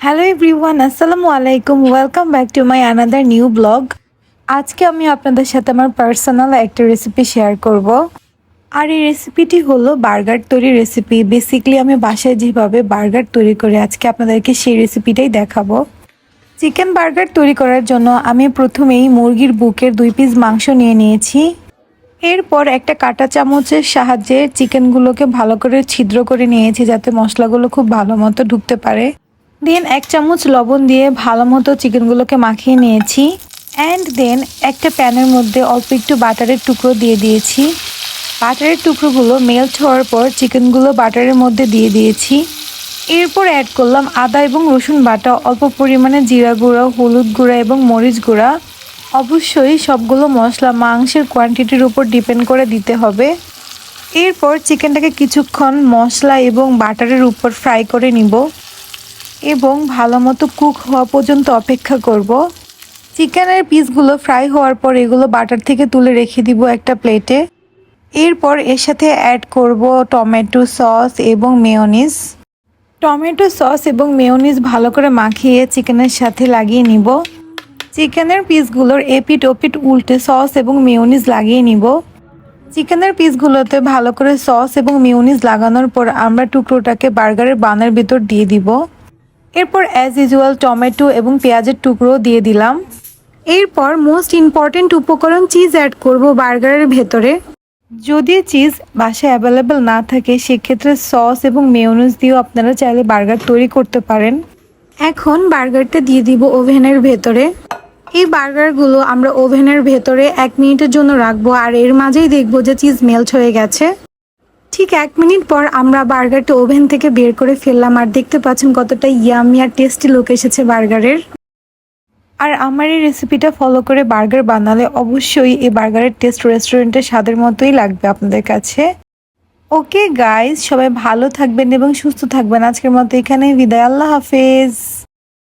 Hello everyone আসসালামু আলাইকুম welcome back to my another new blog আজকে আমি আপনাদের সাথে আমার পার্সোনাল একটা রেসিপি শেয়ার করব। আর এই রেসিপিটি হলো বার্গার তৈরি রেসিপি বেসিকলি আমি বাসায় যেভাবে বার্গার তৈরি করি আজকে আপনাদেরকে সেই রেসিপিটাই দেখাবো। চিকেন বার্গার তৈরি করার জন্য আমি প্রথমেই মুরগির বুকের দুই পিস মাংস নিয়ে নিয়েছি। এরপর একটা কাঁটা চামচের সাহায্যে চিকেনগুলোকে ভালো করে ছিদ্র করে নিয়েছি যাতে মশলাগুলো খুব ভালো মতো ঢুকতে পারে। দেন এক চামচ লবণ দিয়ে ভালো মতো চিকেনগুলোকে মাখিয়ে নিয়েছি। অ্যান্ড দেন একটা প্যানের মধ্যে অল্প একটু বাটারের টুকরো দিয়ে দিয়েছি। বাটারের টুকরোগুলো মেল্ট হওয়ার পর চিকেনগুলো বাটারের মধ্যে দিয়ে দিয়েছি। এরপর অ্যাড করলাম আদা এবং রসুন বাটা, অল্প পরিমাণে জিরা গুঁড়া, হলুদ গুঁড়া এবং মরিচ গুঁড়া। অবশ্যই সবগুলো মশলা মাংসের কোয়ান্টিটির উপর ডিপেন্ড করে দিতে হবে। এরপর চিকেনটাকে কিছুক্ষণ মশলা এবং বাটারের উপর ফ্রাই করে নিব। এবং ভালো মতো কুক হওয়া পর্যন্ত অপেক্ষা করব। চিকেনের পিসগুলো ফ্রাই হওয়ার পর এগুলো বাটার থেকে তুলে রেখে দিব একটা প্লেটে এরপর এর সাথে অ্যাড করব টমেটো সস এবং মেয়নিস টমেটো সস এবং মেয়োনিজ ভালো করে মাখিয়ে চিকেনের সাথে লাগিয়ে নিব। চিকেনের পিসগুলোর এপিট ওপিট উল্টে সস এবং মেয়োনিজ লাগিয়ে নিব। চিকেনের পিসগুলোতে ভালো করে সস এবং মিউনিস লাগানোর পর আমরা টুকরোটাকে বার্গারের বানের ভিতর দিয়ে দিব। এরপর অ্যাজ ইউজুয়াল টমেটো এবং পেঁয়াজের টুকরো দিয়ে দিলাম। এরপর মোস্ট ইম্পর্টেন্ট উপকরণ চিজ অ্যাড করব বার্গারের ভেতরে। যদি চিজ বাসায় অ্যাভেলেবেল না থাকে, সেক্ষেত্রে সস এবং মেয়োনিজ দিয়েও আপনারা চাইলে বার্গার তৈরি করতে পারেন। এখন বার্গারটা দিয়ে দিব ওভেনের ভেতরে। এই বার্গারগুলো আমরা ওভেনের ভেতরে এক মিনিটের জন্য রাখব আর এর মাঝেই দেখব যে চিজ মেল্ট হয়ে গেছে। ঠিক এক মিনিট পর আমরা বার্গারটা ওভেন থেকে বের করে ফেললাম আর দেখতে পাচ্ছেন কতটা ইয়ামি আর টেস্টি লুক এসেছে বার্গারের। আর আমার এই রেসিপিটা ফলো করে বার্গার বানালে অবশ্যই এই বার্গারের টেস্ট রেস্টুরেন্টের স্বাদের মতোই লাগবে আপনাদের কাছে। ওকে গাইজ সবাই ভালো থাকবেন এবং সুস্থ থাকবেন। আজকের মতো এখানে বিদায়। আল্লাহ হাফেজ।